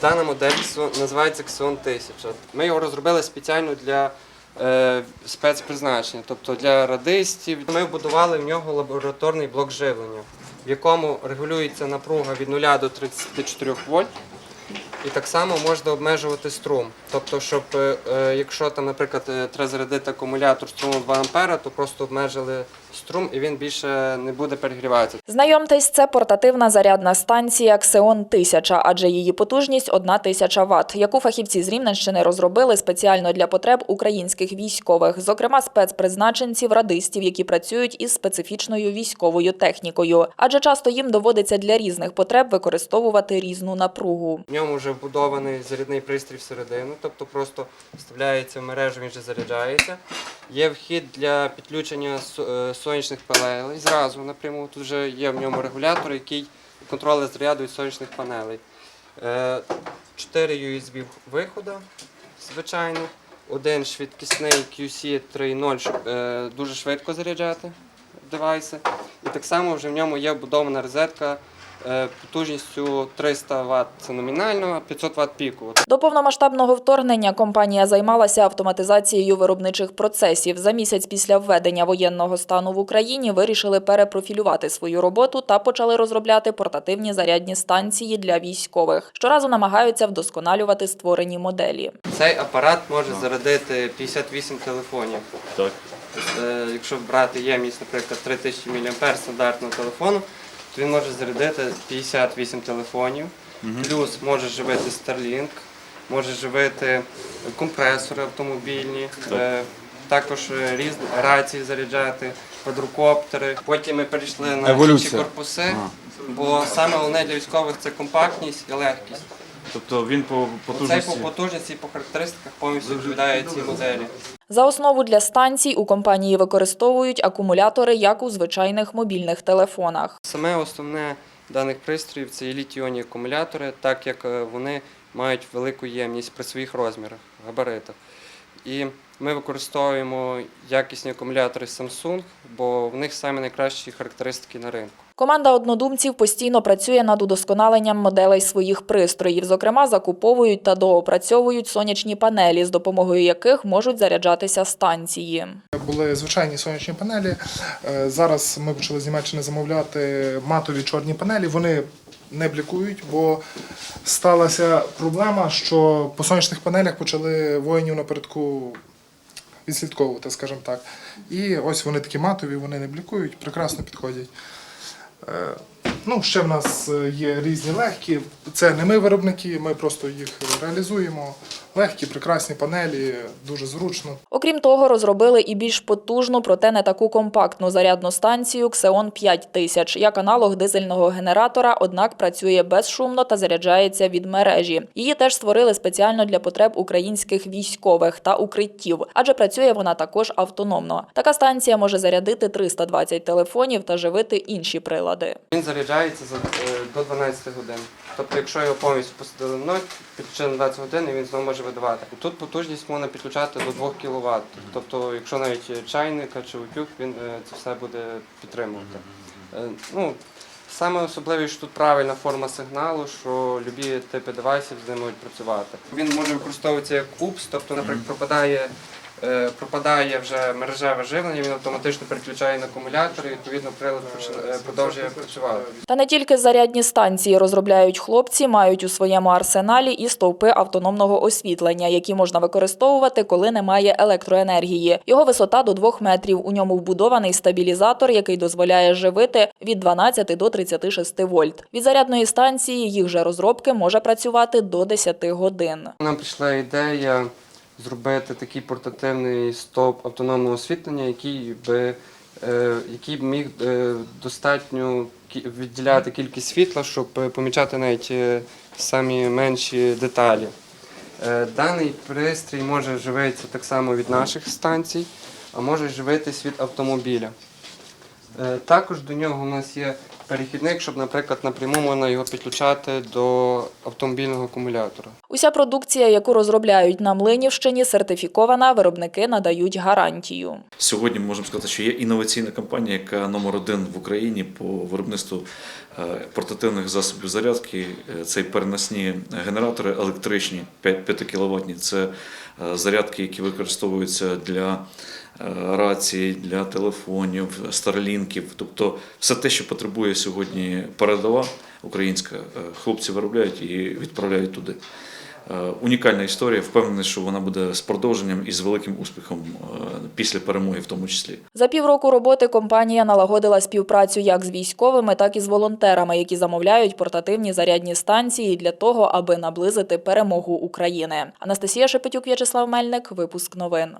Дана модель називається Xeon 1000. Ми його розробили спеціально для е, спецпризначення, тобто для радистів. Ми вбудували в нього лабораторний блок живлення, в якому регулюється напруга від 0 до 34 вольт. І так само можна обмежувати струм. Тобто, щоб е, е, якщо там, наприклад, е, треба зарядити акумулятор струмом 2 А, то просто обмежили струм і він більше не буде перегріватися. Знайомтесь, це портативна зарядна станція Xeon 1000, адже її потужність 1000 Вт, яку фахівці з Рівненщини розробили спеціально для потреб українських військових, зокрема спецпризначенців, радистів, які працюють із специфічною військовою технікою. Адже часто їм доводиться для різних потреб використовувати різну напругу. В ньому вже вбудований зарядний пристрій всередину, тобто просто вставляється в мережу, він вже заряджається. Є вхід для підключення е, сонячних панелей зразу напряму. Тут вже є в ньому регулятор, який контролює заряду від сонячних панелей. Е, Чотири USB виходи, звичайно. Один швидкісний QC 3.0, щоб е, дуже швидко заряджати девайси. І так само вже в ньому є вбудована розетка потужністю 300 Вт це номінально, а 500 Вт піку. До повномасштабного вторгнення компанія займалася автоматизацією виробничих процесів. За місяць після введення воєнного стану в Україні вирішили перепрофілювати свою роботу та почали розробляти портативні зарядні станції для військових. Щоразу намагаються вдосконалювати створені моделі. Цей апарат може зарядити 58 телефонів. Так. Е, Якщо брати ємність, наприклад, 3000 мА стандартного телефону, то він може зарядити 58 телефонів. Плюс може живити Starlink, може живити компресори автомобільні, е, також різні рації заряджати, квадрокоптери. Потім ми перейшли на інші Еволюція. корпуси, бо саме головне для військових це компактність і легкість. Тобто він по Оцей по потужності. потужності і по характеристиках повністю відповідає цій моделі. За основу для станцій у компанії використовують акумулятори, як у звичайних мобільних телефонах. Саме основне даних пристроїв це літіонні акумулятори, так як е, вони мають велику ємність при своїх розмірах, габаритах. І ми використовуємо якісні акумулятори Samsung, бо в них саме найкращі характеристики на ринку. Команда однодумців постійно працює над удосконаленням моделей своїх пристроїв. Зокрема, закуповують та доопрацьовують сонячні панелі, з допомогою яких можуть заряджатися станції. Були звичайні сонячні панелі. Е, Зараз ми почали з Німеччини замовляти матові чорні панелі. Вони не блікують, бо сталася проблема, що по сонячних панелях почали воїнів напередку відслідковувати, скажімо так. І ось вони такі матові, вони не блікують, прекрасно підходять. Е, Ну, ще в нас е, є різні легкі. Це не ми виробники, ми просто їх реалізуємо. Легкі, прекрасні панелі, дуже зручно. Окрім того, розробили і більш потужну, проте не таку компактну зарядну станцію Xeon 5000, як аналог дизельного генератора, однак працює безшумно та заряджається від мережі. Її теж створили спеціально для потреб українських військових та укриттів, адже працює вона також автономно. Така станція може зарядити 320 телефонів та живити інші прилади. Він заряджається за, е, до 12 годин. Тобто, якщо його повністю посадили в ноль, підключили на 20 годин, і він знову може видавати. Тут потужність можна підключати до 2 кВт. Тобто, якщо навіть чайника чи утюг, він е, це все буде підтримувати. Е, Ну, Саме особливе, що тут правильна форма сигналу, що любі типи девайсів з ним можуть працювати. Він може використовуватися як УПС, тобто, наприклад, пропадає, пропадає вже мережеве живлення, він автоматично переключає на акумулятор і відповідно прилад е, продовжує працювати. Та не тільки зарядні станції розробляють хлопці, мають у своєму арсеналі і стовпи автономного освітлення, які можна використовувати, коли немає електроенергії. Його висота до 2 метрів. У ньому вбудований стабілізатор, який дозволяє живити від 12 до 36 вольт. Від зарядної станції їх же розробки може працювати до 10 годин. Нам прийшла ідея зробити такий портативний стовп автономного освітлення, який би е, який б міг е, достатньо відділяти кількість світла, щоб е, помічати навіть самі менші деталі. Даний пристрій може живитися так само від наших станцій, а може живитись від автомобіля. Також до нього у нас є перехідник, щоб, наприклад, напряму можна його підключати до автомобільного акумулятора. Уся продукція, яку розробляють на Млинівщині, сертифікована, виробники надають гарантію. Сьогодні ми можемо сказати, що є інноваційна компанія, яка номер один в Україні по виробництву е, портативних засобів зарядки. Е, Це переносні генератори електричні 5 кВт. Це е, зарядки, які використовуються для е, рацій, для телефонів, старлінків. Тобто все те, що потребує сьогодні передова українська, е, хлопці виробляють і відправляють туди. Е, Унікальна історія. Впевнений, що вона буде з продовженням і з великим успіхом після перемоги, в тому числі. За півроку роботи компанія налагодила співпрацю як з військовими, так і з волонтерами, які замовляють портативні зарядні станції для того, аби наблизити перемогу України. Анастасія Шепетюк, В'ячеслав Мельник, випуск новин.